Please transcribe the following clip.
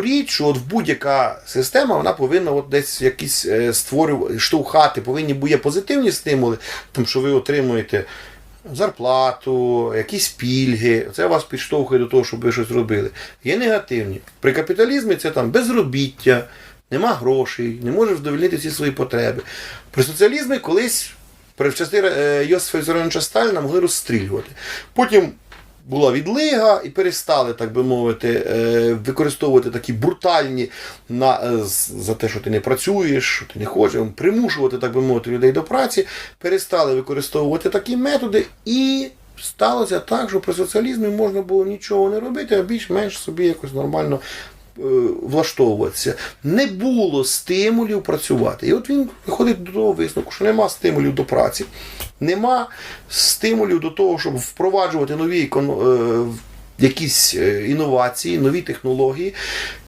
Річ, що от будь-яка система вона повинна от десь якісь е, створювати, штовхати, повинні бути позитивні стимули, тому що ви отримуєте зарплату, якісь пільги. Це вас підштовхує до того, щоб ви щось робили. Є негативні. При капіталізмі це там безробіття, нема грошей, не можеш вдовольнити всі свої потреби. При соціалізмі колись при часи е, Йосифа Вісаровича Сталіна могли розстрілювати. Потім була відлига і перестали, так би мовити, е, використовувати такі брутальні на, е, за те, що ти не працюєш, що ти не хочеш, примушувати, так би мовити, людей до праці, перестали використовувати такі методи і. Сталося так, що при соціалізмі можна було нічого не робити, а більш-менш собі якось нормально влаштовуватися. Не було стимулів працювати. І от він виходить до того висновку, що нема стимулів до праці, нема стимулів до того, щоб впроваджувати нові е, якісь е, інновації, нові технології.